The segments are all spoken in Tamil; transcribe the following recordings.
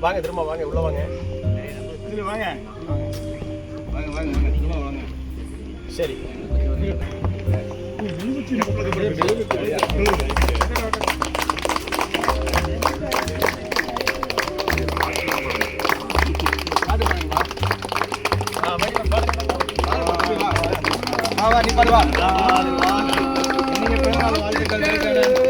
வாங்க திரும்ப வாங்க உள்ள வாங்க. வாங்க வாங்க வாங்க வாங்க வாங்க சரி நீ பாரு வா நீங்க பிறந்தநாள் வாழ்த்துக்கள்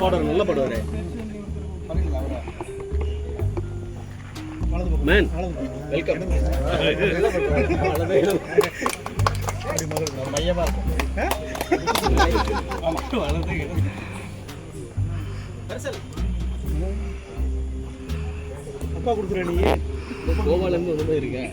பாடுவாரு, நல்லா பாடுவாரு. மேன் வெல்கம் மையமா அப்பா கொடுக்குற நீ. கோவால இருந்து வந்து இருக்கேன்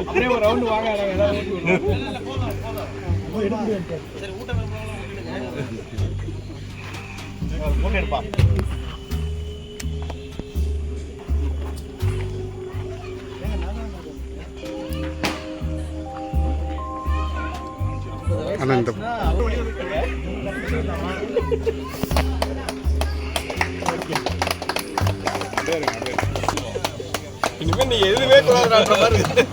அப்படியே ஒரு ரவுண்டு வாங்க நாங்க எடுப்பா அனந்தம் இனிமே நீ எதுவுமே கூடாதுன்ற மாதிரி இருக்கு.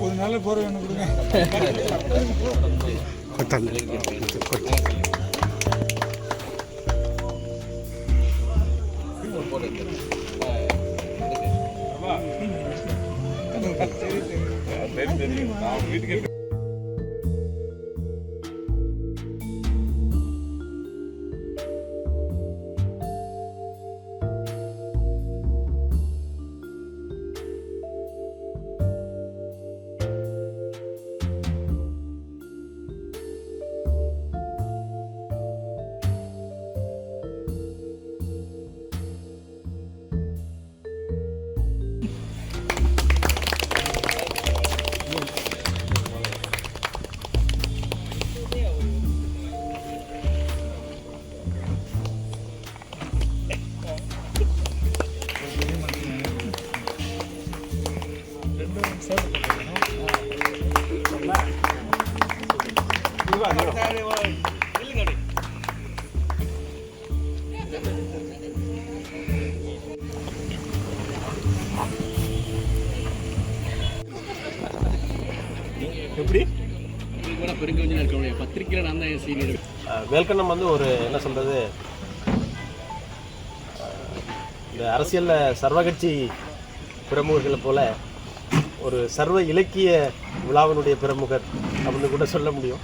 ஒரு நல்ல போர் வேணும் கொடுங்க வேல்கண்ணம் வந்து ஒரு என்ன சொல்கிறது இந்த அரசியலில் சர்வகட்சி பிரமுகர்களை போல ஒரு சர்வ இலக்கிய விழாவினுடைய பிரமுகர் அப்படின்னு கூட சொல்ல முடியும்.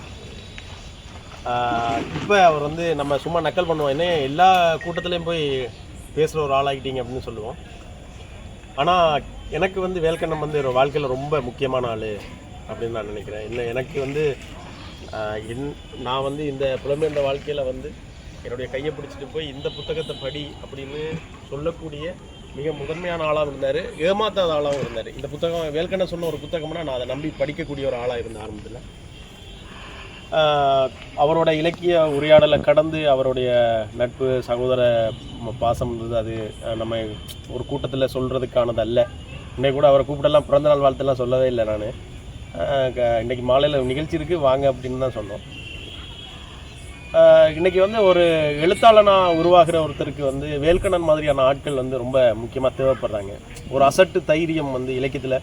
இப்போ அவர் வந்து நம்ம சும்மா நக்கல் பண்ணுவோம். என்ன எல்லா கூட்டத்துலேயும் போய் பேசுகிற ஒரு ஆளாகிட்டீங்க அப்படின்னு சொல்லுவோம். ஆனால் எனக்கு வந்து வேல்கண்ணம் வந்து ஒரு வாழ்க்கையில் ரொம்ப முக்கியமான ஆள் அப்படின்னு நான் நினைக்கிறேன். இல்லை எனக்கு வந்து என் நான் வந்து இந்த புலம்பெயர்ந்த வாழ்க்கையில் வந்து என்னுடைய கையை பிடிச்சிட்டு போய் இந்த புத்தகத்தை படி அப்படின்னு சொல்லக்கூடிய மிக முதன்மையான ஆளாகவும் இருந்தார் ஏமாத்தாத ஆளாகவும் இருந்தார். இந்த புத்தகம் வேல்கண்ண சொன்ன ஒரு புத்தகம்னா நான் அதை நம்பி படிக்கக்கூடிய ஒரு ஆளாக இருந்த ஆரம்பத்தில். அவரோட இலக்கிய உரையாடலை கடந்து அவருடைய நட்பு சகோதர பாசம் இருந்தது அது நம்ம ஒரு கூட்டத்தில் சொல்கிறதுக்கானது அல்ல இன்னைக்கு கூட அவரை கூப்பிடலாம் பிறந்தநாள் வாழ்த்தெல்லாம் சொல்லவே இல்லை நான். இன்னைக்கு மாலையில் நிகழ்ச்சி இருக்குது வாங்க அப்படின்னு தான் சொன்னோம். இன்றைக்கி இன்னைக்கு வந்து ஒரு எழுத்தாளனாக உருவாகிற ஒருத்தருக்கு வந்து வேல்கண்ணன் மாதிரியான ஆட்கள் வந்து ரொம்ப முக்கியமாக தேவைப்படுறாங்க. ஒரு அசட்டு தைரியம் வந்து இலக்கியத்தில்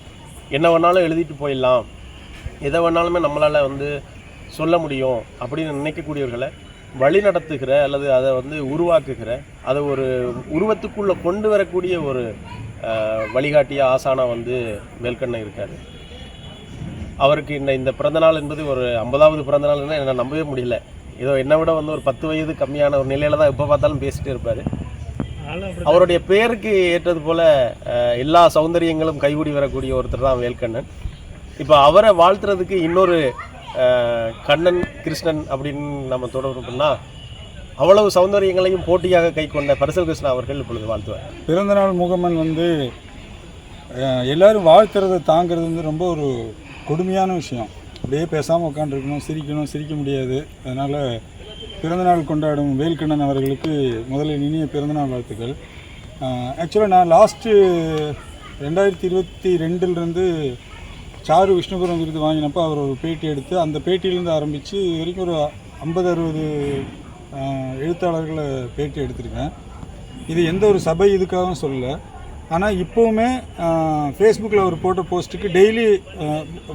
என்ன வேணாலும் எழுதிட்டு போயிடலாம். எதை வேணாலுமே நம்மளால் வந்து சொல்ல முடியும் அப்படின்னு நினைக்கக்கூடியவர்களை வழி நடத்துகிற அல்லது அதை வந்து உருவாக்குகிற அதை ஒரு உருவத்துக்குள்ளே கொண்டு வரக்கூடிய ஒரு வழிகாட்டிய ஆசானாக வந்து வேல்கண்ணன் இருக்கார். அவருக்கு இந்த இந்த பிறந்தநாள் என்பது ஒரு ஐம்பதாவது பிறந்தநாள்னு என்ன நம்பவே முடியல. ஏதோ என்னை விட வந்து ஒரு பத்து வயது கம்மியான ஒரு நிலையில தான் எப்போ பார்த்தாலும் பேசிட்டே இருப்பார். அவருடைய பேருக்கு ஏற்றது போல எல்லா சௌந்தரியங்களும் கைகூடி வரக்கூடிய ஒருத்தர் தான் வேல்கண்ணன். இப்போ அவரை வாழ்த்துறதுக்கு இன்னொரு கண்ணன் கிருஷ்ணன் அப்படின்னு நம்ம தொடர்பு பண்ணால் அவ்வளவு சௌந்தரியங்களையும் போட்டியாக கை கொண்ட பரிசல் கிருஷ்ணா அவர்கள் இப்பொழுது வாழ்த்துவார். பிறந்தநாள் முகமன் வந்து எல்லாரும் வாழ்த்துறதை தாங்கிறது வந்து ரொம்ப ஒரு கொடுமையான விஷயம். அப்படியே பேசாமல் உட்காந்துருக்கணும் சிரிக்கணும் சிரிக்க முடியாது. அதனால் பிறந்தநாள் கொண்டாடும் வேல்கண்ணன் அவர்களுக்கு முதலில் இனிய பிறந்தநாள் வாழ்த்துக்கள். ஆக்சுவலாக நான் லாஸ்ட்டு ரெண்டாயிரத்தி இருபத்தி ரெண்டுலேருந்து சாரு விஷ்ணுபுரம் விருது வாங்கினப்போ அவர் ஒரு பேட்டி எடுத்து அந்த பேட்டியிலேருந்து ஆரம்பித்து இது வரைக்கும் ஒரு ஐம்பது அறுபது எழுத்தாளர்களை பேட்டி எடுத்திருக்கேன். இது எந்த ஒரு சபை இதுக்காகவும் சொல்லலை. ஆனால் இப்போவுமே ஃபேஸ்புக்கில் அவர் போட்ட போஸ்ட்டுக்கு டெய்லி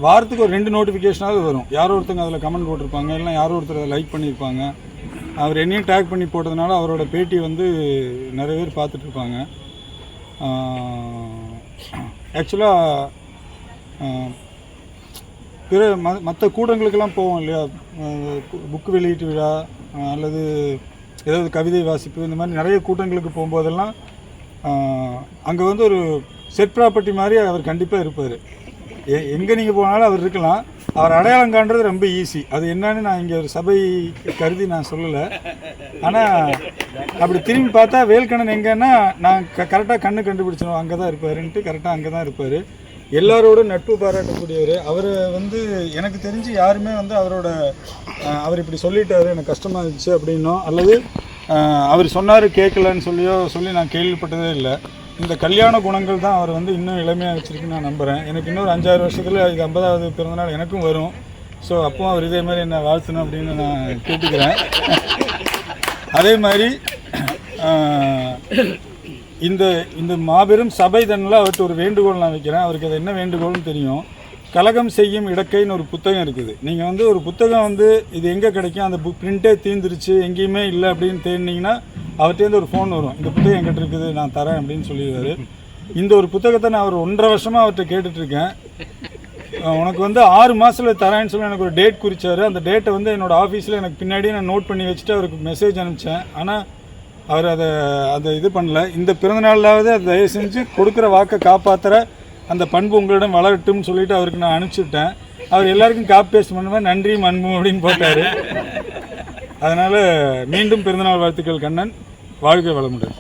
வாரத்துக்கு ஒரு ரெண்டு நோட்டிஃபிகேஷனாவது வரும். யாரோ ஒருத்தங்க அதில் கமெண்ட் போட்டிருப்பாங்க இல்லைனா யாரோ ஒருத்தர் அதை லைக் பண்ணியிருப்பாங்க. அவர் என்னையும் டேக் பண்ணி போட்டதுனால அவரோட பேட்டி வந்து நிறைய பேர் பார்த்துட்ருப்பாங்க. ஆக்சுவலாக பிற ம மற்ற கூடங்களுக்கெல்லாம் போவோம் இல்லையா? புக்கு வெளியீட்டு விழா அல்லது ஏதாவது கவிதை வாசிப்பு இந்த மாதிரி நிறைய கூட்டங்களுக்கு போகும்போதெல்லாம் அங்கே வந்து ஒரு செட் ப்ராப்பர்ட்டி மாதிரி அவர் கண்டிப்பாக இருப்பார். எ எங்கே நீங்கள் போனாலும் அவர் இருக்கலாம். அவர் அடையாளம் காண்றது ரொம்ப ஈஸி அது என்னன்னு நான் இங்கே ஒரு சபை கருதி நான் சொல்லலை. ஆனால் அப்படி திரும்பி பார்த்தா வேல்கண்ணன் எங்கன்னா நான் க கரெக்டாக கண்ணு கண்டுபிடிச்சிடும் அங்கே தான் இருப்பாருன்ட்டு கரெக்டாக அங்கே தான் இருப்பார். எல்லாரோடும் நட்பு பாராட்டக்கூடியவர். அவர் வந்து எனக்கு தெரிஞ்சு யாருமே வந்து அவரோட அவர் இப்படி சொல்லிட்டாரு. எனக்கு கஷ்டமாக இருந்துச்சு அப்படின்னோ அல்லது அவர் சொன்னார் கேட்கலன்னு சொல்லியோ சொல்லி நான் கேள்விப்பட்டதே இல்லை. இந்த கல்யாண குணங்கள் தான் அவர் வந்து இன்னும் இளமையாக வச்சுருக்குன்னு நான் நம்புகிறேன் எனக்கு இன்னொரு அஞ்சாறு வருஷத்தில் இது ஐம்பதாவது பிறந்தநாள் எனக்கும் வரும். ஸோ அப்போ அவர் இதே மாதிரி என்ன வாழ்த்தணும் அப்படின்னு நான் கேட்டுக்கிறேன். அதே மாதிரி இந்த இந்த மாபெரும் சபை தன்னில் அவர்கிட்ட ஒரு வேண்டுகோள் நான் வைக்கிறேன். அவருக்கு அது என்ன வேண்டுகோள்னு தெரியும். கலகம் செய்யும் இடக்கைன்னு ஒரு புத்தகம் இருக்குது. நீங்கள் வந்து ஒரு புத்தகம் வந்து இது எங்கே கிடைக்கும்? அந்த புக் பிரிண்டே தீர்ந்துருச்சு எங்கேயுமே இல்லை அப்படின்னு தேடினீங்கன்னா அவர்கிட்டேருந்து ஒரு ஃபோன் வரும். இந்த புத்தகம் எங்கிட்ட இருக்குது நான் தரேன் அப்படின்னு சொல்லிடுவார். இந்த ஒரு புத்தகத்தை நான் ஒரு ஒன்றரை வருஷமாக அவர்கிட்ட கேட்டுட்ருக்கேன். உனக்கு வந்து ஆறு மாதத்தில் தரேன்னு சொல்லி எனக்கு ஒரு டேட் குறித்தார் அந்த டேட்டை வந்து என்னோடய ஆஃபீஸில் எனக்கு பின்னாடியே நான் நோட் பண்ணி வச்சுட்டு அவருக்கு மெசேஜ் அனுப்பிச்சேன். ஆனால் அவர் அதை அதை இது பண்ணல. இந்த பிறந்தநாளாவது அதை தயவு செஞ்சு கொடுக்குற வாக்கை காப்பாற்றுற அந்த பண்பு உங்களிடம் வளரட்டும்னு சொல்லிட்டு அவருக்கு நான் அனுப்பிச்சுட்டேன். அவர் எல்லாருக்கும் காப்பி பேஸ்ட் பண்ணுவேன் நன்றி அன்பும் அப்படின்னு போட்டார். அதனால் மீண்டும் பிறந்தநாள் வாழ்த்துக்கள் கண்ணன். வாழ்க்கை வளமுடன்.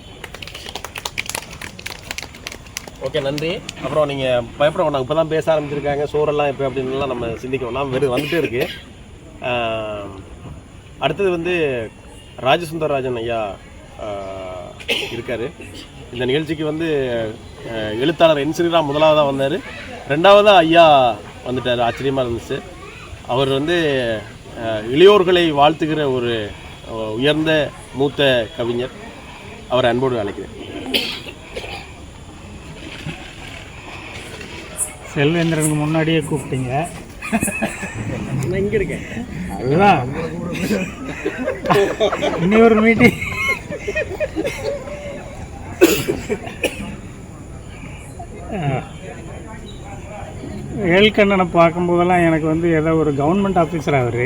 ஓகே நன்றி. அப்புறம் நீங்கள் பயப்பட வேண்டாம் இப்போ தான் பேச ஆரம்பிச்சிருக்காங்க. சோறெல்லாம் இப்போ அப்படின்லாம் நம்ம சிந்திக்க வேண்டாம் வெறும் வந்துகிட்டே இருக்கு. அடுத்தது வந்து ராஜசுந்தரராஜன் ஐயா இருக்கார். இந்த நிகழ்ச்சிக்கு வந்து எழுத்தாளர் என் ஸ்ரீராம் முதலாவதாக வந்தார். ரெண்டாவதாக ஐயா வந்துட்டார். ஆச்சரியமாக இருந்துச்சு. அவர் வந்து இளையோர்களை வாழ்த்துகிற ஒரு உயர்ந்த மூத்த கவிஞர். அவரை அன்போடு அழைக்கிறேன். செல்வேந்திரனுக்கு முன்னாடியே கூப்பிட்டீங்க. நான் இங்கே இருக்கேன். அதுதான். இனி ஒரு மீட்டிங். ஏழ்கண்ணனை பார்க்கும்போதெல்லாம் எனக்கு வந்து ஏதோ ஒரு கவர்மெண்ட் ஆஃபீஸர் அவர்.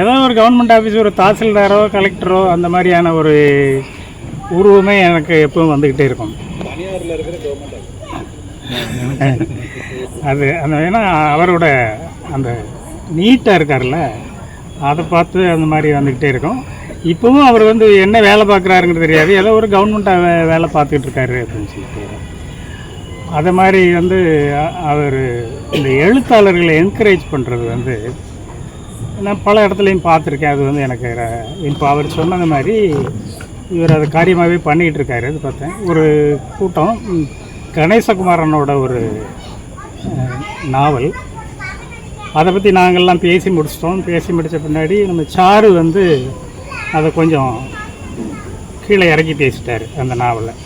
ஏதோ ஒரு கவர்மெண்ட் ஆஃபீஸ் ஒரு தாசில்தாரோ கலெக்டரோ அந்த மாதிரியான ஒரு உருவமே எனக்கு எப்பவும் வந்துக்கிட்டே இருக்கும். அது அந்த ஏன்னா அவரோட அந்த நீட்டாக இருக்கார்ல அதை பார்த்து அந்த மாதிரி வந்துக்கிட்டே இருக்கும். இப்போவும் அவர் வந்து என்ன வேலை பார்க்குறாருங்கிறது தெரியாது. ஏதோ ஒரு கவர்மெண்ட்டாக வேலை பார்த்துக்கிட்டு இருக்காரு அப்படின்னு சொல்லிட்டு. அதை மாதிரி வந்து அவர் இந்த எழுத்தாளர்களை என்கரேஜ் பண்ணுறது வந்து நான் பல இடத்துலையும் பார்த்துருக்கேன். அது வந்து எனக்கு இப்போ அவர் சொன்னது மாதிரி இவர் அதை காரியமாகவே பண்ணிக்கிட்டு இருக்காரு அது பார்த்தேன். ஒரு கூட்டம் கணேசகுமாரனோட ஒரு நாவல். அதை பற்றி நாங்கள்லாம் பேசி முடிச்சிட்டோம். பேசி முடித்த பின்னாடி நம்ம சாரு வந்து அதை கொஞ்சம் கீழே இறக்கி பேசிட்டார் அந்த நாவலில்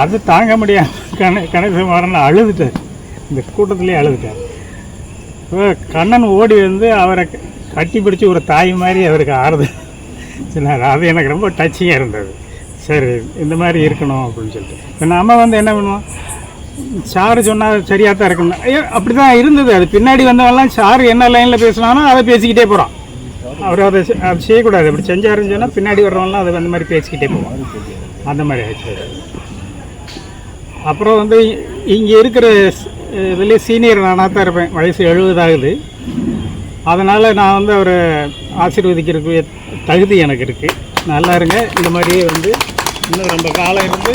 அது தாங்க முடியாம கண கணேசகுமாரன் அழுதுட்டார். இந்த கூட்டத்திலே அழுதுட்டார். இப்போ கண்ணன் ஓடி வந்து அவரை கட்டி பிடிச்சி ஒரு தாய் மாதிரி அவருக்கு ஆறுதல் சொன்னார் அது எனக்கு ரொம்ப டச்சிங்காக இருந்தது. சரி இந்த மாதிரி இருக்கணும் அப்படின்னு சொல்லிட்டு. இப்போ நம்ம வந்து என்ன பண்ணுவோம்? சாரு சொன்னால் சரியாக தான் இருக்கணும். ஐயோ அப்படி தான் இருந்தது. அது பின்னாடி வந்தவங்கலாம் சாரு என்ன லைனில் பேசினானோ அதை பேசிக்கிட்டே போகிறான் அவர் அதை அது செய்யக்கூடாது. அப்படி செஞ்சாருன்னு சொன்னால் பின்னாடி வர்றவங்களாம் அதை அந்த மாதிரி பேசிக்கிட்டே போவாங்க. அந்த மாதிரி ஆச்சு அப்புறம் வந்து இங்கே இருக்கிற இதுலேயே சீனியர் நானாக தான் இருப்பேன். வயசு எழுபது ஆகுது. அதனால் நான் வந்து அவரை ஆசீர்வதிக்கிறதுக்கு தகுதி எனக்கு இருக்குது நல்லா இருங்க. இந்த மாதிரியே வந்து இன்னும் ரொம்ப காலம் இருந்து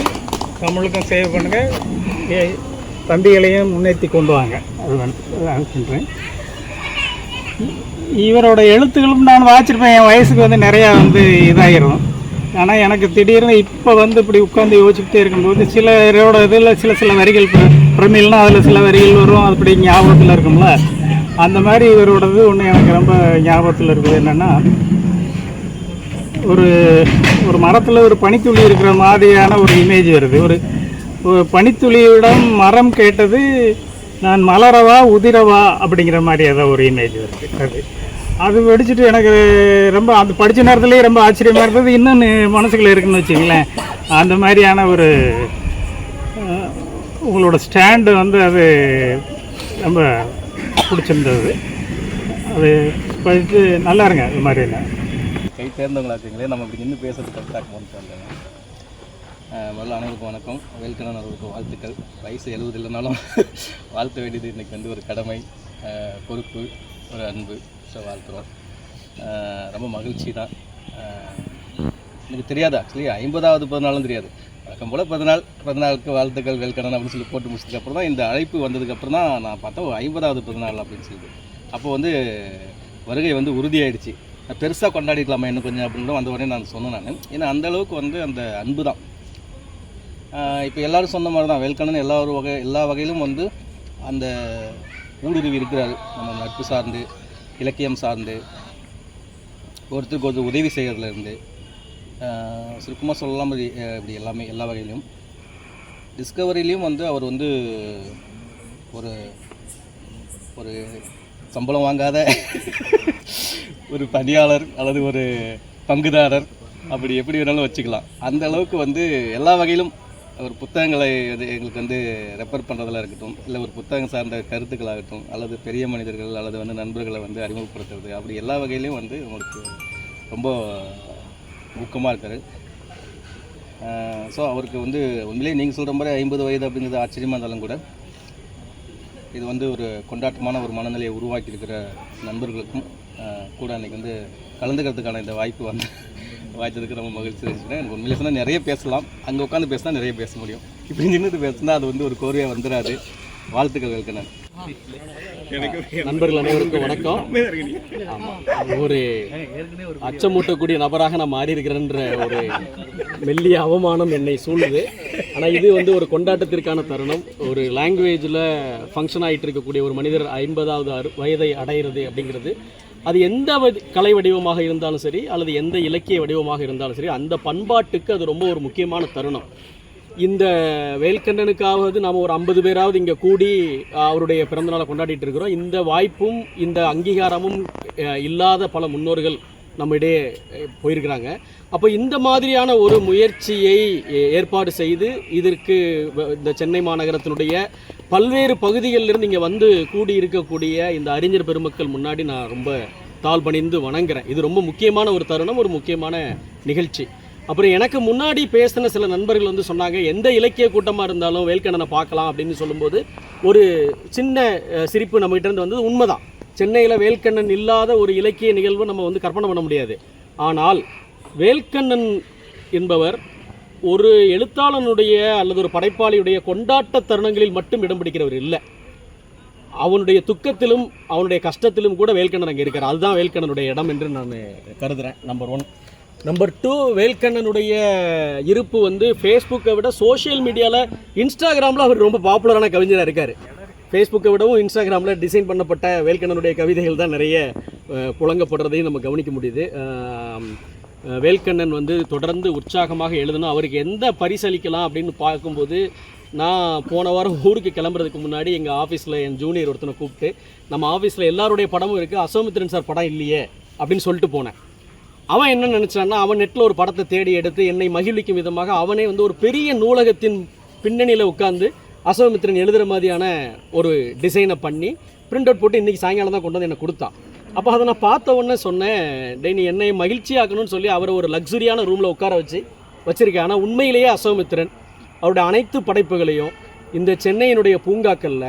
தமிழுக்கும் சேவ் பண்ணுங்கள் ஏ- தம்பிகளையும் முன்னேற்றி கொண்டு வாங்க. அது வந்து சொல்கிறேன் இவரோட எழுத்துக்களும் நான் வாசிச்சிருப்பேன். என் வயசுக்கு வந்து நிறையா வந்து இதாகிடும் ஆனால் எனக்கு திடீர்னு இப்போ வந்து இப்படி உட்காந்து யோசிச்சுக்கிட்டே இருக்கும்போது சிலரோட இதில் சில சில வரிகள் இப்போ பிரமிழ்னா அதில் சில வரிகள் வரும். அப்படி ஞாபகத்தில் இருக்கும்ல. அந்த மாதிரி இவரோடது ஒன்று எனக்கு ரொம்ப ஞாபகத்தில் இருக்குது. என்னென்னா ஒரு ஒரு மரத்தில் ஒரு பனித்துளி இருக்கிற மாதிரியான ஒரு இமேஜ் வருது. ஒரு ஒரு பனித்துளியிடம் மரம் கேட்டது நான் மலரவா உதிரவா? அப்படிங்கிற மாதிரி ஏதோ ஒரு இமேஜ் வருது. அது அது வெடிச்சிட்டு எனக்கு ரொம்ப அந்த படித்த நேரத்துலேயே ரொம்ப ஆச்சரியமாக இருந்தது. இன்னும் மனசுக்குள்ள இருக்குன்னு வச்சுங்களேன் அந்த மாதிரியான ஒரு உங்களோட ஸ்டாண்டு வந்து அது ரொம்ப பிடிச்சிருந்தது. அது படித்து நல்லா இருங்க இது மாதிரி இல்லை கை தேர்ந்தவங்களா இருக்கீங்களே நம்ம இப்படி நின்று பேசுறது கரெக்டாக போன்னு முதல்ல அனைவருக்கும் வணக்கம். வேல்கணன் அவர்களுக்கு வாழ்த்துக்கள். வயசு எழுபது இல்லைனாலும் வாழ்த்த வேண்டியது இன்றைக்கி வந்து ஒரு கடமை பொறுப்பு ஒரு அன்பு. ஸோ வாழ்த்துறோம். ரொம்ப மகிழ்ச்சி தான் எனக்கு தெரியாது ஆக்சுவலி ஐம்பதாவது பிறந்தநாளும் தெரியாது. வழக்கம் போல் பிறந்தநாள் பிறந்தநாளுக்கு வாழ்த்துக்கள் வெல்கடன் அப்படின்னு சொல்லி போட்டு முடிச்சதுக்கப்புறம் தான் இந்த அழைப்பு வந்ததுக்கப்புறம் தான் நான் பார்த்தோம் ஐம்பதாவது பிறந்தநாள் அப்படின்னு சொல்லிட்டு. அப்போ வந்து வருகை வந்து உறுதியாயிடுச்சு. பெருசாக கொண்டாடிக்கலாமா இன்னும் கொஞ்சம் அப்படின்னு கூட வந்த உடனே நான் சொன்னேன் நான். ஏன்னா அந்த அளவுக்கு வந்து அந்த அன்பு தான். இப்போ எல்லோரும் சொன்ன மாதிரி தான் வெல்கடன் எல்லா ஒரு வகை எல்லா வகையிலும் வந்து அந்த ஊடுருவி இருக்கிறாரு. நம்ம நட்பு சார்ந்து இலக்கியம் சார்ந்து ஒருத்தருக்கு ஒருத்தர் உதவி செய்கிறதுலேருந்து சுருக்கமாக சொல்லலாம் இப்படி இப்படி எல்லாமே எல்லா வகையிலையும் டிஸ்கவரிலையும் வந்து அவர் வந்து ஒரு ஒரு சம்பளம் வாங்காத ஒரு பணியாளர் அல்லது ஒரு பங்குதாரர். அப்படி எப்படி வேணாலும் வச்சுக்கலாம். அந்த அளவுக்கு வந்து எல்லா வகையிலும் ஒரு புத்தகங்களை இது எங்களுக்கு வந்து ரெஃபர் பண்ணுறதெல்லாம் இருக்கட்டும் இல்லை ஒரு புத்தகம் சார்ந்த கருத்துக்களாகட்டும் அல்லது பெரிய மனிதர்கள் அல்லது வந்து நண்பர்களை வந்து அறிமுகப்படுத்துறது அப்படி எல்லா வகையிலையும் வந்து உங்களுக்கு ரொம்ப ஊக்கமாக இருக்கார். ஸோ அவருக்கு வந்து உண்மையிலேயே நீங்கள் சொல்கிற மாதிரி ஐம்பது வயது அப்படிங்கிறது ஆச்சரியமாக இருந்தாலும் கூட இது வந்து ஒரு கொண்டாட்டமான ஒரு மனநிலையை உருவாக்கி இருக்கிற நண்பர்களுக்கும் கூட அன்றைக்கி வந்து கலந்துக்கிறதுக்கான இந்த வாய்ப்பு வந்து வாய்ச்சதுக்கு ரொம்ப மகிழ்ச்சி இருந்துச்சுன்னா எனக்கு உண்மையிலே சொன்னால் நிறைய பேசலாம். அங்கே உட்காந்து பேசினா நிறைய பேச முடியும். இப்படி நின்றுட்டு பேசினா அது வந்து ஒரு கோர்வையாக வந்துடாது வாழ்த்துக்கள் வெல்கண்ணன் நண்பர்கள் அனைவருக்கும் வணக்கம். ஒரு அச்சமூட்டக்கூடிய நபராக நான் மாறி இருக்கிறேன்ற ஒரு மெல்லிய அவமானம் என்னை சூழுது ஆனால் இது வந்து ஒரு கொண்டாட்டத்திற்கான தருணம். ஒரு லாங்குவேஜில் ஃபங்க்ஷன் ஆகிட்டு இருக்கக்கூடிய ஒரு மனிதர் ஐம்பதாவது அறு வயதை அடைகிறது அப்படிங்கிறது. அது எந்த கலை வடிவமாக இருந்தாலும் சரி அல்லது எந்த இலக்கிய வடிவமாக இருந்தாலும் சரி அந்த பண்பாட்டுக்கு அது ரொம்ப ஒரு முக்கியமான தருணம். இந்த வேல்கண்ணனுக்காவது நாம் ஒரு ஐம்பது பேராவது இங்கே கூடி அவருடைய பிறந்தநாளை கொண்டாடிட்டு இருக்கிறோம். இந்த வாய்ப்பும் இந்த அங்கீகாரமும் இல்லாத பல முன்னோர்கள் நம்மிடையே போயிருக்கிறாங்க. அப்போ இந்த மாதிரியான ஒரு முயற்சியை ஏற்பாடு செய்து இதற்கு வ- இந்த சென்னை மாநகரத்தினுடைய பல்வேறு பகுதிகளிலிருந்து இங்கே வந்து கூடி இருக்கக்கூடிய இந்த அறிஞர் பெருமக்கள் முன்னாடி நான் ரொம்ப தாழ் பணிந்து வணங்குறேன். இது ரொம்ப முக்கியமான ஒரு தருணம் ஒரு முக்கியமான நிகழ்ச்சி. அப்புறம் எனக்கு முன்னாடி பேசின சில நண்பர்கள் வந்து சொன்னாங்க எந்த இலக்கிய கூட்டமாக இருந்தாலும் வேல்கண்ணனை பார்க்கலாம் அப்படின்னு சொல்லும்போது ஒரு சின்ன சிரிப்பு நம்மகிட்ட இருந்து வந்தது உண்மைதான். சென்னையில் வேல்கண்ணன் இல்லாத ஒரு இலக்கிய நிகழ்வு நம்ம வந்து கற்பனை பண்ண முடியாது. ஆனால் வேல்கண்ணன் என்பவர் ஒரு எழுத்தாளனுடைய அல்லது ஒரு படைப்பாளியுடைய கொண்டாட்ட தருணங்களில் மட்டும் இடம் பிடிக்கிறவர் இல்லை. அவனுடைய துக்கத்திலும் அவனுடைய கஷ்டத்திலும் கூட வேல்கண்ணன் அங்கே இருக்கார். அதுதான் வேல்கண்ணனுடைய இடம் என்று நான் கருதுகிறேன் நம்பர் ஒன் நம்பர் டூ வேல்கண்ணனுடைய இருப்பு வந்து ஃபேஸ்புக்கை விட சோஷியல் மீடியாவில் இன்ஸ்டாகிராமில் அவர் ரொம்ப பாப்புலரான கவிஞராக இருக்கார். ஃபேஸ்புக்கை விடவும் இன்ஸ்டாகிராமில் டிசைன் பண்ணப்பட்ட வேல்கண்ணனுடைய கவிதைகள் தான் நிறைய புழங்கப்படுறதையும் நம்ம கவனிக்க முடியுது. வேல்கண்ணன் வந்து தொடர்ந்து உற்சாகமாக எழுதணும். அவருக்கு எந்த பரிசளிக்கலாம் அப்படின்னு பார்க்கும்போது நான் போன வாரம் ஊருக்கு கிளம்புறதுக்கு முன்னாடி எங்கள் ஆஃபீஸில் என் ஜூனியர் ஒருத்தனை கூப்பிட்டு நம்ம ஆஃபீஸில் எல்லாருடைய படமும் இருக்குது அசோமித்ரன் சார் படம் இல்லையே அப்படின்னு சொல்லிட்டு போனேன். அவன் என்ன நினச்சான்னா அவன் நெட்டில் ஒரு படத்தை தேடி எடுத்து என்னை மகிழ்விக்கும் விதமாக அவனே வந்து ஒரு பெரிய நூலகத்தின் பின்னணியில் உட்காந்து அசோமித்ரன் எழுதுகிற மாதிரியான ஒரு டிசைனை பண்ணி பிரிண்ட் அவுட் போட்டு இன்றைக்கி சாயங்காலம் தான் கொண்டு வந்து என்னை கொடுத்தான். அப்போ அதை நான் பார்த்த உடனே சொன்னேன் டே நீ என்னை மகிழ்ச்சியாக்கணும்னு சொல்லி அவரை ஒரு லக்ஸுரியான ரூமில் உட்கார வச்சு வச்சுருக்கேன். ஆனால் உண்மையிலேயே அசோமித்திரன். அவருடைய அனைத்து படைப்புகளையும் இந்த சென்னையினுடைய பூங்காக்களில்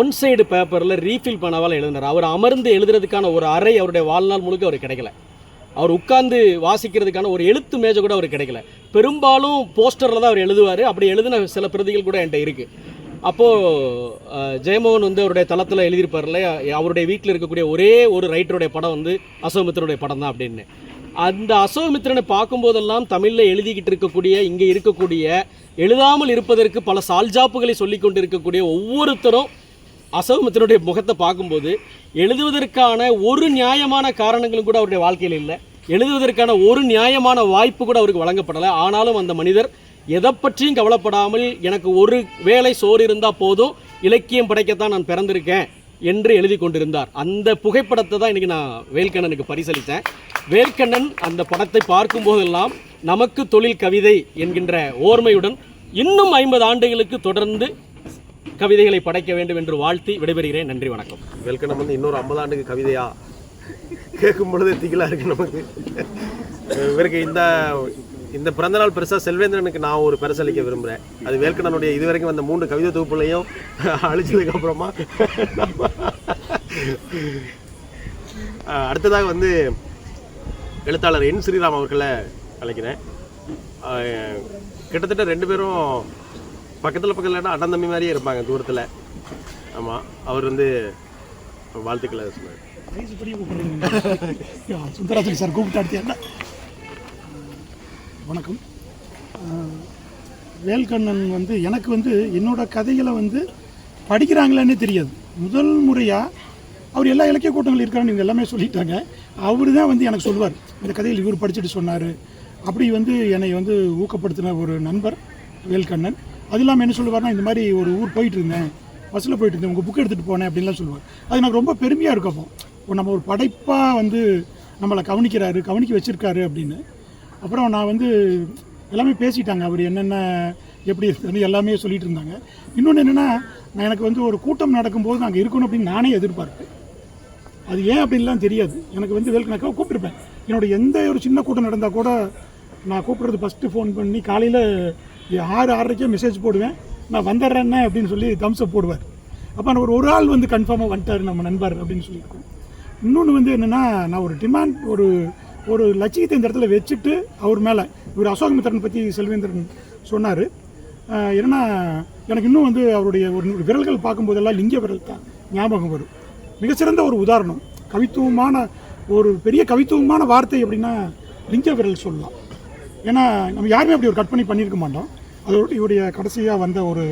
ஒன் சைடு பேப்பரில் ரீஃபில் பண்ணவால் எழுதினார். அவர் அமர்ந்து எழுதுறதுக்கான ஒரு அறை அவருடைய வாழ்நாள் முழுக்க அவர் கிடைக்கல. அவர் உட்கார்ந்து வாசிக்கிறதுக்கான ஒரு எழுத்து மேஜை கூட அவர் கிடைக்கல. பெரும்பாலும் போஸ்டரில் தான் அவர் எழுதுவார். அப்படி எழுதின சில பிரதிகள் கூட என்கிட்ட இருக்குது அப்போது ஜெயமோகன் வந்து அவருடைய தளத்தில் எழுதியிருப்பார்ல அவருடைய வீட்டில் இருக்கக்கூடிய ஒரே ஒரு ரைட்டருடைய படம் வந்து அசோகமித்திரனுடைய படம் தான் அப்படின்னு. அந்த அசோகமித்திரனை பார்க்கும்போதெல்லாம் தமிழில் எழுதிக்கிட்டு இருக்கக்கூடிய இங்கே இருக்கக்கூடிய எழுதாமல் இருப்பதற்கு பல சால்ஜாப்புகளை சொல்லி கொண்டு இருக்கக்கூடிய ஒவ்வொருத்தரும் அசோகமித்திரனுடைய முகத்தை பார்க்கும்போது எழுதுவதற்கான ஒரு நியாயமான காரணங்களும் கூட அவருடைய வாழ்க்கையில் இல்லை. எழுதுவதற்கான ஒரு நியாயமான வாய்ப்பு கூட அவருக்கு வழங்கப்படலை. ஆனாலும் அந்த மனிதர் எதை பற்றியும் கவலைப்படாமல் எனக்கு ஒரு வேளை சோறு இருந்தால் போதும் இலக்கியம் படைக்கத்தான் நான் பிறந்திருக்கேன் என்று எழுதி கொண்டிருந்தார். அந்த புகைப்படத்தை தான் இன்றைக்கி நான் வேல்கண்ணனுக்கு பரிசளித்தேன். வேல்கண்ணன் அந்த படத்தை பார்க்கும் போதெல்லாம் நமக்கு தொழில் கவிதை என்கின்ற ஓர்மையுடன் இன்னும் ஐம்பது ஆண்டுகளுக்கு தொடர்ந்து கவிதைகளை படைக்க வேண்டும் என்று வாழ்த்தி விடைபெறுகிறேன். நன்றி வணக்கம். வேல்கண்ணன் வந்து இன்னொரு ஐம்பது ஆண்டுக்கு கவிதையா? கேட்கும் பொழுது திகிலாக இருக்கு நமக்கு. இவருக்கு இந்த இந்த பிறந்தநாள் பெருசாக செல்வேந்திரனுக்கு நான் ஒரு பரிசளிக்க விரும்புகிறேன் அது வேல்கண்ணனுடைய இதுவரைக்கும் வந்த மூன்று கவிதை தொகுப்புலையும் அழிச்சதுக்கப்புறமா அடுத்ததாக வந்து எழுத்தாளர் என் ஸ்ரீராம் அவர்களை அழைக்கிறேன். கிட்டத்தட்ட ரெண்டு பேரும் பக்கத்தில் பக்கத்தில் அண்ணன் தம்பி மாதிரியே இருப்பாங்க தூரத்தில். ஆமாம் அவர் வந்து வாழ்த்துக்களை சொன்னார் சுந்தராஜன் சார் கூப்பிட்டு அடுத்து வணக்கம். வேல்கண்ணன் வந்து எனக்கு வந்து என்னோட கதைகளை வந்து படிக்கிறாங்களான்னே தெரியாது. முதல் முறையாக அவர் எல்லா இலக்கிய கூட்டங்கள் இருக்காருன்னு இவங்க எல்லாமே சொல்லிட்டாங்க. அவர் தான் வந்து எனக்கு சொல்லுவார் இந்த கதையில் இவர் படிச்சுட்டு சொன்னார். அப்படி வந்து என்னை வந்து ஊக்கப்படுத்தின ஒரு நண்பர் வேல்கண்ணன். அது இல்லாமல் என்ன சொல்லுவார்னா இந்த மாதிரி ஒரு ஊர் போயிட்டு இருந்தேன் பஸ்ஸில் போயிட்டு இருந்தேன் உங்கள் புக் எடுத்துகிட்டு போனேன் அப்படின்லாம் சொல்லுவார். அது எனக்கு ரொம்ப பெருமையாக இருக்கும் இப்போ நம்ம ஒரு படைப்பாக வந்து நம்மளை கவனிக்கிறாரு கவனிக்க வச்சுருக்காரு அப்படின்னு. அப்புறம் நான் வந்து எல்லாமே பேசிட்டாங்க. அவர் என்னென்ன எப்படி இருக்குன்னு எல்லாமே சொல்லிட்டு இருந்தாங்க. இன்னொன்று என்னென்னா நான் எனக்கு வந்து ஒரு கூட்டம் நடக்கும்போது நாங்கள் இருக்கணும் அப்படின்னு நானே எதிர்பார்ப்பேன் அது ஏன் அப்படின்லாம் தெரியாது. எனக்கு வந்து வேல்கணக்காக நான் கூப்பிட்டுருப்பேன். என்னோட எந்த ஒரு சின்ன கூட்டம் நடந்தால் கூட நான் கூப்பிட்றது ஃபஸ்ட்டு ஃபோன் பண்ணி காலையில் ஆறு ஆறரைக்கே மெசேஜ் போடுவேன். நான் வந்துடுறேன்னே அப்படின்னு சொல்லி தம்ஸ் அப் போடுவார். அப்போ நான் ஒரு ஒரு ஆள் வந்து கன்ஃபார்மாக வந்துட்டார் நம்ம நண்பர் அப்படின்னு சொல்லியிருக்கோம் இன்னொன்று வந்து என்னென்னா நான் ஒரு டிமாண்ட் ஒரு ஒரு லட்சியத்தை இந்த இடத்துல வச்சுட்டு அவர் மேலே இவர் அசோகமித்திரன் பற்றி செல்வேந்திரன் சொன்னார். ஏன்னா எனக்கு இன்னும் வந்து அவருடைய ஒரு விரல்கள் பார்க்கும்போதெல்லாம் லிங்க விரல் தான் ஞாபகம் வரும். மிகச்சிறந்த ஒரு உதாரணம். கவித்துவமான ஒரு பெரிய கவித்துவமான வார்த்தை அப்படின்னா லிங்க விரல் சொல்லலாம். ஏன்னா நம்ம யாருமே அப்படி ஒரு கற்பனை பண்ணியிருக்க மாட்டோம். அதோட இவருடைய கடைசியாக வந்த ஒரு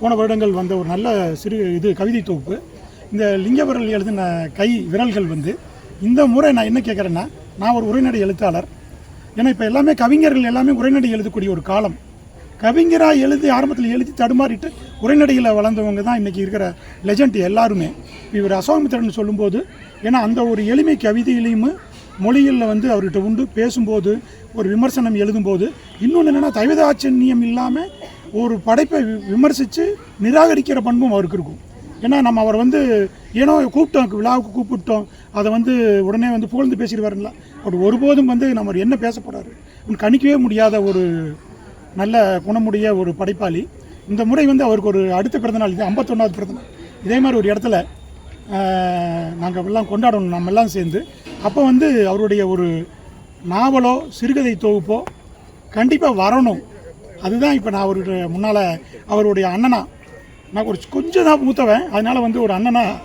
போன வருடங்கள் வந்த ஒரு நல்ல சிறு இது கவிதை தொகுப்பு. இந்த லிங்க விரல் எழுதின கை விரல்கள் வந்து இந்த முறை நான் என்ன கேட்குறேன்னா நான் ஒரு உரைநடை எழுத்தாளர். ஏன்னா இப்போ எல்லாமே கவிஞர்கள் எல்லாமே உரைநடை எழுதக்கூடிய ஒரு காலம். கவிஞராக எழுதி ஆரம்பத்தில் எழுதி தடுமாறிட்டு உரைநடையில் வளர்ந்தவங்க தான் இன்றைக்கி இருக்கிற லெஜண்ட் எல்லாருமே. இவர் அசோகமித்திரன் சொல்லும்போது ஏன்னா அந்த ஒரு எளிமை கவிதையிலையும் மொழியில் வந்து அவர்கிட்ட உண்டு. பேசும்போது ஒரு விமர்சனம் எழுதும்போது இன்னொன்று என்னென்னா தைவதாச்சன்யம் இல்லாமல் ஒரு படைப்பை வி- விமர்சித்து நிராகரிக்கிற பண்பும் அவருக்கு இருக்கும். ஏன்னா நம்ம அவர் வந்து ஏனோ கூப்பிட்டோம் விழாவுக்கு கூப்பிட்டோம். அதை வந்து உடனே வந்து புகழ்ந்து பேசிடுவாருங்களா? பட் ஒருபோதும் வந்து நம்ம என்ன பேச போகிறாரு கணிக்கவே முடியாத ஒரு நல்ல குணமுடைய ஒரு படைப்பாளி. இந்த முறை வந்து அவருக்கு ஒரு அடுத்த பிறந்தநாள் இது ஐம்பத்தொன்னாவது பிறந்தநாள். இதே மாதிரி ஒரு இடத்துல நாங்கள் எல்லாம் கொண்டாடணும் நம்ம எல்லாம் சேர்ந்து. அப்போ வந்து அவருடைய ஒரு நாவலோ சிறுகதை தொகுப்போ கண்டிப்பாக வரணும். அதுதான் இப்போ நான் அவருடைய முன்னால் அவருடைய அண்ணனா நான் ஒரு கொஞ்சம் தான் மூத்தவன். அதனால் வந்து ஒரு அண்ணனாக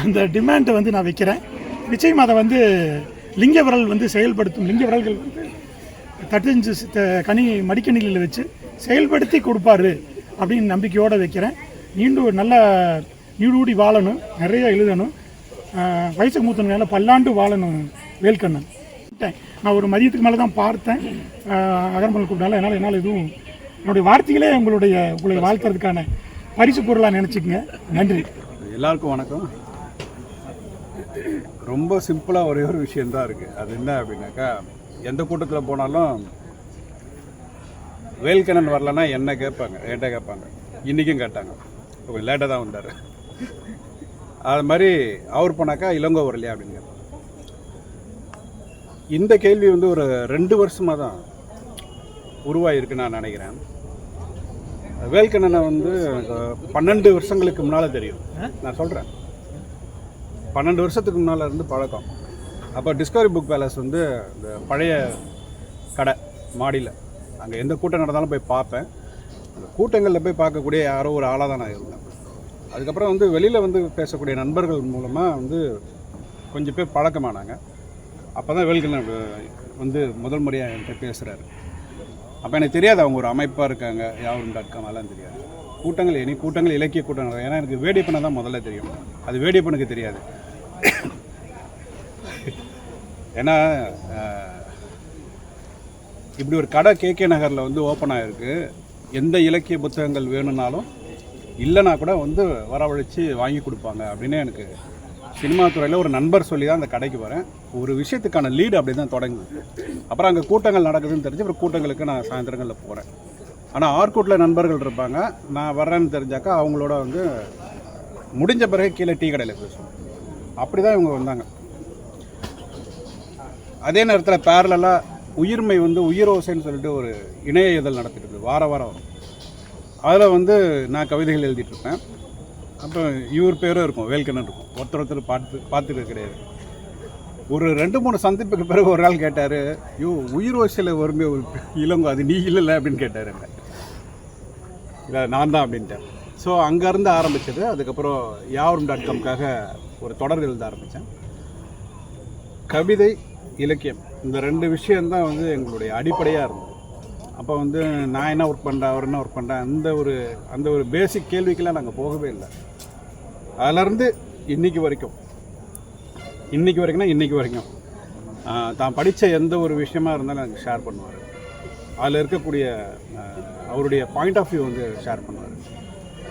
அந்த டிமாண்டை வந்து நான் வைக்கிறேன். நிச்சயம் அதை வந்து லிங்க விரல் வந்து செயல்படுத்தும். லிங்க விரல்கள் வந்து தட்டஞ்சு கனி மடிக்கணிகளில் வச்சு செயல்படுத்தி கொடுப்பாரு அப்படின்னு நம்பிக்கையோடு வைக்கிறேன். மீண்டும் ஒரு நல்ல நீடூடி வாழணும். நிறைய எழுதணும். ஆஹ் வயசுக்கு மூத்தனால பல்லாண்டு வாழணும் வேல்கண்ணன். நான் ஒரு மதியத்துக்கு மேலே தான் பார்த்தேன். அகர்மல் கூப்பிட்டால என்னால் என்னால் எதுவும் என்னுடைய வார்த்தைகளே உங்களுடைய உங்களை வாழ்த்துறதுக்கான பரிசு பொருளாக நினச்சிக்கங்க. நன்றி. எல்லாருக்கும் வணக்கம். ரொம்ப சிம்பிளாக ஒரே ஒரு விஷயந்தான் இருக்குது அது என்ன அப்படின்னாக்கா எந்த கூட்டத்தில் போனாலும் வேல்கண்ணன் வரலன்னா என்ன கேட்பாங்க? என்கிட்ட கேட்பாங்க. இன்றைக்கும் கேட்டாங்க. கொஞ்சம் லேட்டாக தான் வந்தார். அது மாதிரி அவர் போனாக்கா இளங்கோ வரலையா? அப்படின்னு கேட்பாங்க. இந்த கேள்வி வந்து ஒரு ரெண்டு வருஷமாக தான் உருவாகிருக்கு நான் நினைக்கிறேன். வேல்கண்ணனை வந்து எனக்கு பன்னெண்டு வருஷங்களுக்கு முன்னால் தெரியும். நான் சொல்கிறேன் பன்னெண்டு வருஷத்துக்கு முன்னால் இருந்து பழக்கம். அப்போ டிஸ்கவரி புக் பேலஸ் வந்து இந்த பழைய கடை மாடியில். அங்கே எந்த கூட்டம் நடந்தாலும் போய் பார்ப்பேன். அந்த கூட்டங்களில் போய் பார்க்கக்கூடிய யாரோ ஒரு ஆளாக தான் நான் இருந்தேன். அதுக்கப்புறம் வந்து வெளியில் வந்து பேசக்கூடிய நண்பர்கள் மூலமாக வந்து கொஞ்சம் பேர் பழக்கமானாங்க. அப்போ தான் வேல்கண்ணன் வந்து முதல் முறையாக என்கிட்ட பேசுகிறாரு அப்போ எனக்கு தெரியாது அவங்க ஒரு அமைப்பாக இருக்காங்க யாவரும் டாட் காம் அதெல்லாம் தெரியாது. கூட்டங்கள் இனி கூட்டங்கள் இலக்கிய கூட்டங்கள். ஏன்னா எனக்கு வேடியப்பனை தான் முதல்ல தெரியும். அது வேடியப்பனுக்கு தெரியாது. ஏன்னா இப்படி ஒரு கடை கே கே நகரில் வந்து ஓப்பன் ஆகிருக்கு எந்த இலக்கிய புத்தகங்கள் வேணும்னாலும் இல்லைனா கூட வந்து வரவழைச்சு வாங்கி கொடுப்பாங்க அப்படின்னு எனக்கு சினிமா துறையில் ஒரு நண்பர் சொல்லி தான் அந்த கடைக்கு வரேன். ஒரு விஷயத்துக்கான லீடு அப்படி தான் தொடங்குது அப்புறம் அங்கே கூட்டங்கள் நடக்குதுன்னு தெரிஞ்சு அப்புறம் கூட்டங்களுக்கு நான் சாயந்தரங்களில் போகிறேன் ஆனால் ஆர்கூட்டில் நண்பர்கள் இருப்பாங்க. நான் வர்றேன்னு தெரிஞ்சாக்கா அவங்களோட வந்து முடிஞ்ச பிறகு கீழே டீ கடையில் பேசுவோம் அப்படி தான் இவங்க வந்தாங்க. அதே நேரத்தில் பேரலாக உயிர்மை வந்து உயிரோசைன்னு சொல்லிட்டு ஒரு இணைய இதழ் நடத்திட்டு இருக்குது வார வாரம் வரும். அதில் வந்து நான் கவிதைகள் எழுதிட்டு இருப்பேன். அப்புறம் இவர் பேரும் இருக்கும் வேல்கண்ணன் இருக்கும். ஒருத்தர் ஒருத்தர் பார்த்து பார்த்துட்டு கிடையாது ஒரு ரெண்டு மூணு சந்திப்புக்கு பிறகு ஒரு நாள் கேட்டார் ஐயோ உயிர் ஓசையில் வருமே ஒரு இளங்கோ அது நீ இல்லைல்ல அப்படின்னு கேட்டார் என்ன. இல்லை நான் தான் அப்படின்ட்டேன் ஸோ அங்கேருந்து ஆரம்பித்தது அதுக்கப்புறம் யாவரும் டாட் காம்காக ஒரு தொடர் எழுத ஆரம்பித்தேன் கவிதை இலக்கியம் இந்த ரெண்டு விஷயம்தான் வந்து எங்களுடைய அடிப்படையாக இருந்தது. அப்போ வந்து நான் என்ன ஒர்க் பண்ணுறேன் அவர் என்ன ஒர்க் பண்ணுறேன் அந்த ஒரு அந்த ஒரு பேசிக் கேள்விக்கெல்லாம் நாங்கள் போகவே இல்லை. அதிலருந்து இன்னைக்கு வரைக்கும். இன்றைக்கி வரைக்கும்னா இன்றைக்கி வரைக்கும். தான் படித்த எந்த ஒரு விஷயமா இருந்தாலும் எனக்கு ஷேர் பண்ணுவார். அதில் இருக்கக்கூடிய அவருடைய பாயிண்ட் ஆஃப் வியூ வந்து ஷேர் பண்ணுவார்.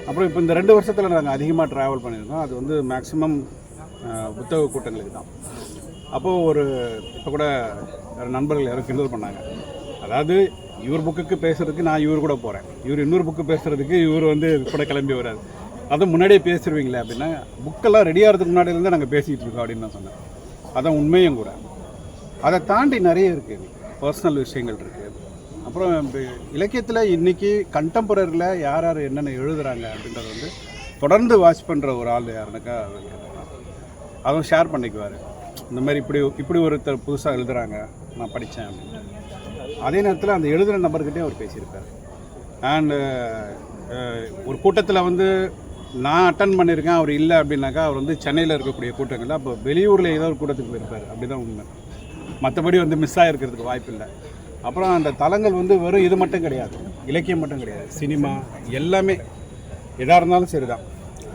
அப்புறம் இப்போ இந்த ரெண்டு வருஷத்தில் நாங்கள் அதிகமாக ட்ராவல் பண்ணியிருக்கோம் அது வந்து மேக்ஸிமம் புத்தக கூட்டங்களுக்கு தான். அப்போது ஒரு இப்போ கூட வேறு நண்பர்கள் யாரும் கிண்டல் பண்ணாங்க. அதாவது இவர் புக்குக்கு பேசுகிறதுக்கு நான் இவர் கூட போகிறேன் இவர் இன்னொரு புக்கு பேசுகிறதுக்கு இவர் வந்து கூட கிளம்பி வராது அதுவும் முன்னாடியே பேசிடுவீங்களே அப்படின்னா புக்கெல்லாம் ரெடி ஆகிறதுக்கு முன்னாடியிலேருந்து நாங்கள் பேசிகிட்டு இருக்கோம் அப்படின்னு நான் சொன்னேன். அதான் உண்மையும் கூட. அதை தாண்டி நிறைய இருக்குது பர்சனல் விஷயங்கள் இருக்குது அப்புறம் இலக்கியத்தில் இன்றைக்கி கண்டெம்பரரியில் யார் யார் என்னென்ன எழுதுகிறாங்க அப்படின்றது வந்து தொடர்ந்து வாட்ச் பண்ணுற ஒரு ஆள் யாருனாக்கா அதுவும் ஷேர் பண்ணிக்குவார். இந்த மாதிரி இப்படி இப்படி ஒருத்தர் புதுசாக எழுதுகிறாங்க நான் படித்தேன் அப்படின்னு. அதே நேரத்தில் அந்த எழுதுகிற நபர்கிட்டே அவர் பேசியிருக்கார் அண்டு ஒரு கூட்டத்தில் வந்து நான் அட்டன் பண்ணியிருக்கேன் அவர் இல்லை அப்படின்னாக்கா அவர் வந்து சென்னையில் இருக்கக்கூடிய கூட்டங்கள் அப்போ வெளியூரில் ஏதோ ஒரு கூட்டத்துக்கு போயிருப்பார். அப்படி தான் உண்மை. மற்றபடி வந்து மிஸ் ஆகிருக்கிறதுக்கு வாய்ப்பு இல்லை. அப்புறம் அந்த தலங்கள் வந்து வெறும் இது மட்டும் கிடையாது. இலக்கியம் மட்டும் கிடையாது. சினிமா எல்லாமே எதாக இருந்தாலும் சரி தான்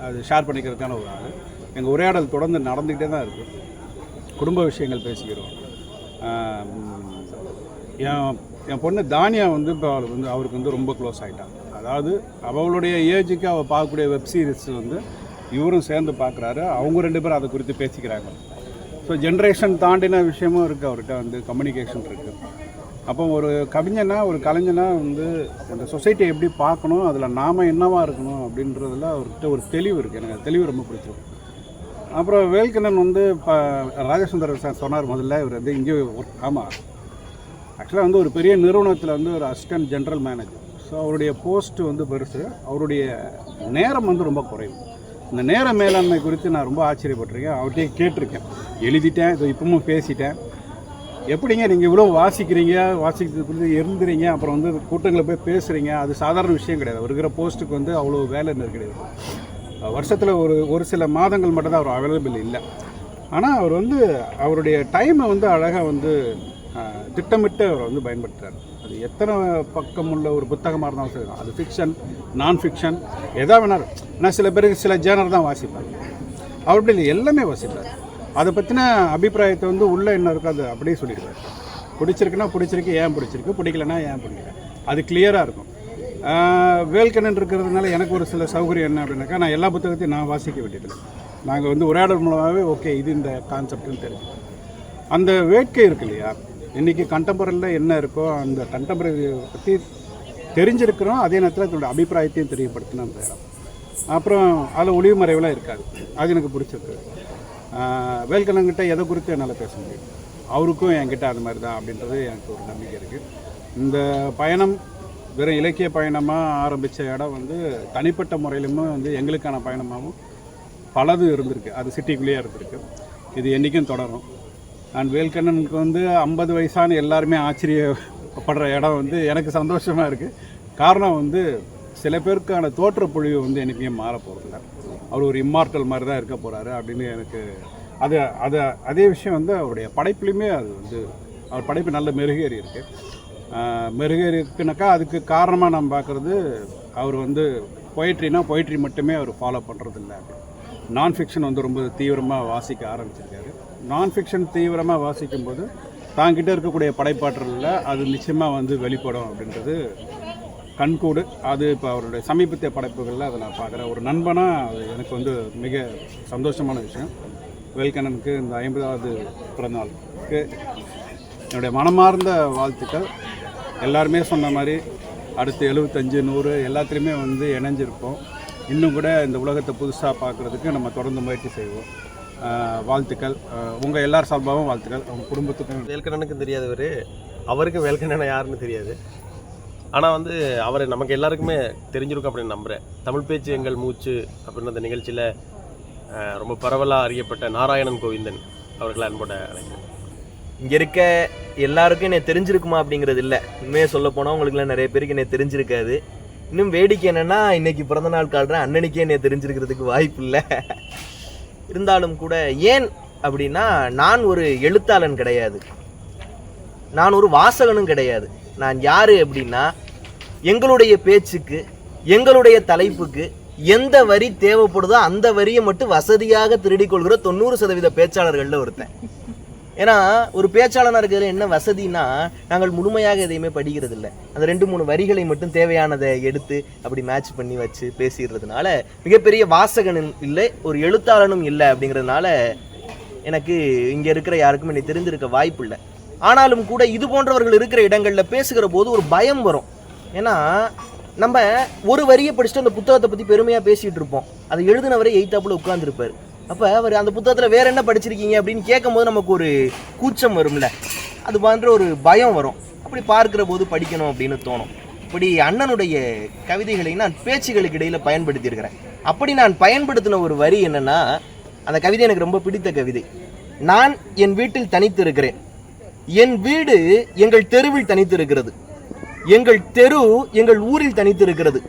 அது ஷேர் பண்ணிக்கிறதுக்கான ஒரு ஆள். எங்கள் உரையாடல் தொடர்ந்து நடந்துக்கிட்டே தான் இருக்குது குடும்ப விஷயங்கள் பேசிக்கிறோம் என் என் பொண்ணு தானியா வந்து இப்போ அவளுக்கு வந்து அவருக்கு வந்து ரொம்ப க்ளோஸ் ஆகிட்டான் அதாவது அவளுடைய ஏஜுக்கு அவள் பார்க்கக்கூடிய வெப் சீரிஸ் வந்து இவரும் சேர்ந்து பார்க்குறாரு. அவங்க ரெண்டு பேரும் அதை குறித்து பேசிக்கிறாங்க. ஸோ ஜென்ரேஷன் தாண்டின விஷயமும் இருக்குது அவர்கிட்ட வந்து கம்யூனிகேஷன் இருக்குது அப்போ ஒரு கவிஞனா ஒரு கலைஞனா வந்து அந்த சொசைட்டியை எப்படி பார்க்கணும் அதில் நாம் என்னவாக இருக்கணும் அப்படின்றதுல அவர்கிட்ட ஒரு தெளிவு இருக்குது எனக்கு அது தெளிவு ரொம்ப பிடிச்சிருக்கு. அப்புறம் வேல்கண்ணன் வந்து இப்போ ராஜசுந்தர் சார் சொன்னார் முதல்ல இவர் வந்து இங்கே ஒர்க் ஆமாம் ஆக்சுவலாக வந்து ஒரு பெரிய நிறுவனத்தில் வந்து ஒரு அசிஸ்டன்ட் ஜென்ரல் மேனேஜர் ஸோ அவருடைய போஸ்ட்டு வந்து பெருசு. அவருடைய நேரம் வந்து ரொம்ப குறைவு. இந்த நேர மேலாண்மை குறித்து நான் ரொம்ப ஆச்சரியப்பட்டிருக்கேன். அவர்கிட்டயே கேட்டிருக்கேன். எழுதிட்டேன். இதோ இப்பவும் பேசிட்டேன். எப்படிங்க நீங்கள் இவ்வளோ வாசிக்கிறீங்க? வாசிக்கிறது குறித்து இருந்துறீங்க. அப்புறம் வந்து கூட்டங்களை போய் பேசுகிறீங்க அது சாதாரண விஷயம் கிடையாது. அவர் இருக்கிற போஸ்ட்டுக்கு வந்து அவ்வளோ வேலை கிடையாது. வருஷத்தில் ஒரு ஒரு சில மாதங்கள் மட்டும்தான் அவர் அவைலபிள் இல்லை. ஆனால் அவர் வந்து அவருடைய டைமை வந்து அழகாக வந்து திட்டமிட்டு அவர் வந்து பயன்படுத்துகிறார் அது எத்தனை பக்கம் உள்ள ஒரு புத்தகமாக இருந்தாலும் சரி அது ஃபிக்ஷன் நான் ஃபிக்ஷன் எதா வேணாலும். நான் சில பேருக்கு சில ஜேனர் தான் வாசிப்பார் அவர் அப்படி இல்லை எல்லாமே வாசிப்பார் அதை பற்றின அபிப்பிராயத்தை வந்து உள்ளே என்ன இருக்கோ அது அப்படியே சொல்லிடுவார் பிடிச்சிருக்குன்னா பிடிச்சிருக்கு ஏன் பிடிச்சிருக்கு? பிடிக்கலன்னா ஏன் பிடிக்கல? அது கிளியராக இருக்கும். வேல்கணன் வேல்கண்ணன் இருக்கிறதுனால எனக்கு ஒரு சில சௌகரியம் என்ன அப்படின்னாக்கா நான் எல்லா புத்தகத்தையும் நான் வாசிக்க வேண்டியதில்லை. நாங்கள் வந்து உரையாடல் மூலமாகவே ஓகே இது இந்த கான்செப்ட்னு தெரியும் அந்த வேட்கை இருக்கு இல்லையா? இன்றைக்கி கண்டெம்பரரியில் என்ன இருக்கோ அந்த கண்டெம்பரரி பற்றி தெரிஞ்சிருக்கிறோம். அதே நேரத்தில் அதனுடைய அபிப்பிராயத்தையும் தெரியப்படுத்தின அந்த இடம். அப்புறம் அதில் ஒளிவு மறைவுலாம் இருக்காது. அது எனக்கு பிடிச்சிருக்கு. வேல்கலங்கிட்ட எதை குறித்து என்னால் பேச முடியும்? அவருக்கும் என்கிட்ட அது மாதிரி தான் அப்படின்றது எனக்கு ஒரு நம்பிக்கை இருக்குது இந்த பயணம் வெறும் இலக்கிய பயணமாக ஆரம்பித்த இடம் வந்து தனிப்பட்ட முறையிலுமே வந்து எங்களுக்கான பயணமாகவும் பலது இருந்திருக்கு. அது சிட்டிக்குள்ளேயே இருந்திருக்கு. இது என்றைக்கும் தொடரும். அண்ட் வேல்கண்ணனுக்கு வந்து ஐம்பது வயசான எல்லாருமே ஆச்சரியப்படுற இடம் வந்து எனக்கு சந்தோஷமாக இருக்குது காரணம் வந்து சில பேருக்கான தோற்றப்பொழிவு வந்து என்றைக்குமே மாற போகிறதில்ல அவர் ஒரு இம்மார்ட்டல் மாதிரி தான் இருக்க போகிறாரு அப்படின்னு எனக்கு அது அது அதே விஷயம் வந்து அவருடைய படைப்புலையுமே அது வந்து அவர் படைப்பு நல்ல மெருகேறி இருக்குது மெருகேறி இருக்குனாக்கா அதுக்கு காரணமாக நம்ம பார்க்குறது அவர் வந்து பொயிட்ரினா பொயிட்ரி மட்டுமே அவர் ஃபாலோ பண்ணுறதில்ல நான் ஃபிக்ஷன் வந்து ரொம்ப தீவிரமாக வாசிக்க ஆரம்பிச்சிருக்காரு. நான் ஃபிக்ஷன் தீவிரமாக வாசிக்கும்போது தாங்கிட்ட இருக்கக்கூடிய படைப்பாற்றலில் அது நிச்சயமாக வந்து வெளிப்படும் அப்படின்றது கண்கூடு. அது இப்போ அவருடைய சமீபத்திய படைப்புகளில் அதை நான் பார்க்குறேன். ஒரு நண்பனாக அது எனக்கு வந்து மிக சந்தோஷமான விஷயம். வேல்கண்ணனுக்கு இந்த ஐம்பதாவது பிறந்தநாளுக்கு என்னுடைய மனமார்ந்த வாழ்த்துக்கள். எல்லாருமே சொன்ன மாதிரி அடுத்து எழுபத்தஞ்சு நூறு எல்லாத்துலேயுமே வந்து இணைஞ்சிருப்போம். இன்னும் கூட இந்த உலகத்தை புதுசாக பார்க்குறதுக்கு நம்ம தொடர்ந்து முயற்சி செய்வோம். வாழ்த்துக்கள். உங்கள் எல்லார் சார்பாகவும் வாழ்த்துக்கள். உங்கள் குடும்பத்துக்கும். வேல்கண்ணனுக்கும் தெரியாதவர். அவருக்கு வேல்கண்ணனை யாருன்னு தெரியாது. ஆனால் வந்து அவரை நமக்கு எல்லாருக்குமே தெரிஞ்சிருக்கும் அப்படின்னு நம்புகிறேன் தமிழ் பேச்சு எங்கள் மூச்சு அப்படின்னு அந்த நிகழ்ச்சியில் ரொம்ப பரவலாக அறியப்பட்ட நாராயணன் கோவிந்தன் அவர்களை அன்போட அழைக்கிறேன். இங்கே இருக்க எல்லாருக்கும் என்னை தெரிஞ்சிருக்குமா அப்படிங்கிறது இல்லை. உண்மையை சொல்ல போனால் உங்களுக்குலாம் நிறைய பேருக்கு என்னை தெரிஞ்சிருக்காது. இன்னும் வேடிக்கை என்னன்னா இன்னைக்கு பிறந்த நாள் காட்டுறேன் அண்ணனுக்கே என்னை தெரிஞ்சிருக்கிறதுக்கு வாய்ப்பு இல்லை. இருந்தாலும் கூட ஏன் அப்படின்னா நான் ஒரு எழுத்தாளன் கிடையாது. நான் ஒரு வாசகனும் கிடையாது. நான் யார் அப்படின்னா எங்களுடைய பேச்சுக்கு எங்களுடைய தலைப்புக்கு எந்த வரி தேவைப்படுதோ அந்த வரியை மட்டும் வசதியாக திருடிக் கொள்கிற தொண்ணூறு சதவீத பேச்சாளர்களில் ஒருத்தன். ஏன்னா ஒரு பேச்சாளனாக இருக்கிறதுல என்ன வசதினா நாங்கள் முழுமையாக எதையுமே படிக்கிறது இல்லை அந்த ரெண்டு மூணு வரிகளை மட்டும் தேவையானதை எடுத்து அப்படி மேட்ச் பண்ணி வச்சு பேசிடுறதுனால மிகப்பெரிய வாசகனும் இல்லை ஒரு எழுத்தாளனும் இல்லை அப்படிங்கிறதுனால எனக்கு இங்கே இருக்கிற யாருக்கும் என்னை தெரிஞ்சிருக்க வாய்ப்பு இல்லை ஆனாலும் கூட இது போன்றவர்கள் இருக்கிற இடங்களில் பேசுகிற போது ஒரு பயம் வரும். ஏன்னா நம்ம ஒரு வரியை படிச்சுட்டு அந்த புத்தகத்தை பற்றி பெருமையாக பேசிகிட்டு இருப்போம். அதை எழுதினவரை எய்த்தாப்புல உட்காந்துருப்பார் அப்போ அவர் அந்த புத்தகத்தில் வேற என்ன படிச்சிருக்கீங்க அப்படின்னு கேட்கும்போது நமக்கு ஒரு கூச்சம் வரும்ல. அது போன்ற ஒரு பயம் வரும். அப்படி பார்க்குற போது படிக்கணும் அப்படின்னு தோணும். இப்படி அண்ணனுடைய கவிதைகளை நான் பேச்சுகளுக்கு இடையில் பயன்படுத்தியிருக்கிறேன். அப்படி நான் பயன்படுத்தின ஒரு வரி என்னென்னா அந்த கவிதை எனக்கு ரொம்ப பிடித்த கவிதை. நான் என் வீட்டில் தனித்து இருக்கிறேன் என் வீடு எங்கள் தெருவில் தனித்து இருக்கிறது எங்கள் தெரு எங்கள் ஊரில் தனித்து இருக்கிறது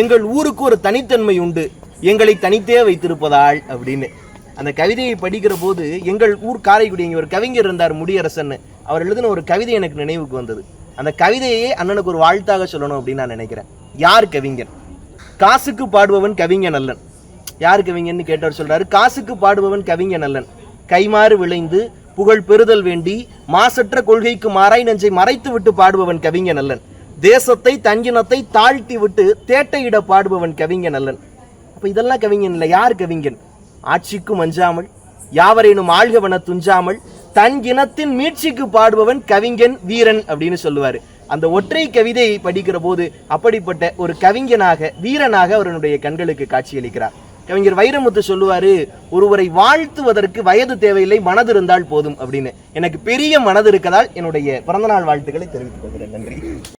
எங்கள் ஊருக்கு ஒரு தனித்தன்மை உண்டு. எங்களை தனித்தே வைத்திருப்பதால் அப்படின்னு. அந்த கவிதையை படிக்கிற போது எங்கள் ஊர் காரைக்குடி இங்கே ஒரு கவிஞர் இருந்தார் முடியரசன் அவர் எழுதின ஒரு கவிதை எனக்கு நினைவுக்கு வந்தது. அந்த கவிதையே அண்ணனுக்கு ஒரு வாழ்த்தாக சொல்லணும் அப்படின்னு நான் நினைக்கிறேன். யார் கவிஞன்? காசுக்கு பாடுபவன் கவிஞன் அல்லன். யார் கவிஞன்னு கேட்டவர் சொல்றாரு காசுக்கு பாடுபவன் கவிஞன் அல்லன். கைமாறு விளைந்து புகழ் பெறுதல் வேண்டி மாசற்ற கொள்கைக்கு மாறாய் நெஞ்சை மறைத்து விட்டு பாடுபவன் கவிஞன் அல்லன். தேசத்தை தங்கினத்தை தாழ்த்தி விட்டு தேட்டையிட பாடுபவன் கவிஞன் அல்லன். அப்போ இதெல்லாம் கவிஞன் இல்லை. யார் கவிஞன்? ஆட்சிக்கும் அஞ்சாமல் யாவரேனும் ஆழ்கவன துஞ்சாமல் தன் இனத்தின் மீட்சிக்கு பாடுபவன் கவிஞன் வீரன் அப்படின்னு சொல்லுவாரு. அந்த ஒற்றை கவிதையை படிக்கிற போது அப்படிப்பட்ட ஒரு கவிஞனாக வீரனாக அவருடைய கண்களுக்கு காட்சியளிக்கிறார். கவிஞர் வைரமுத்து சொல்லுவாரு ஒருவரை வாழ்த்துவதற்கு வயது தேவையில்லை மனது இருந்தால் போதும் அப்படின்னு. எனக்கு பெரிய மனது இருக்கதால் என்னுடைய பிறந்தநாள் வாழ்த்துக்களை தெரிவித்துக் கொள்கிறேன். நன்றி.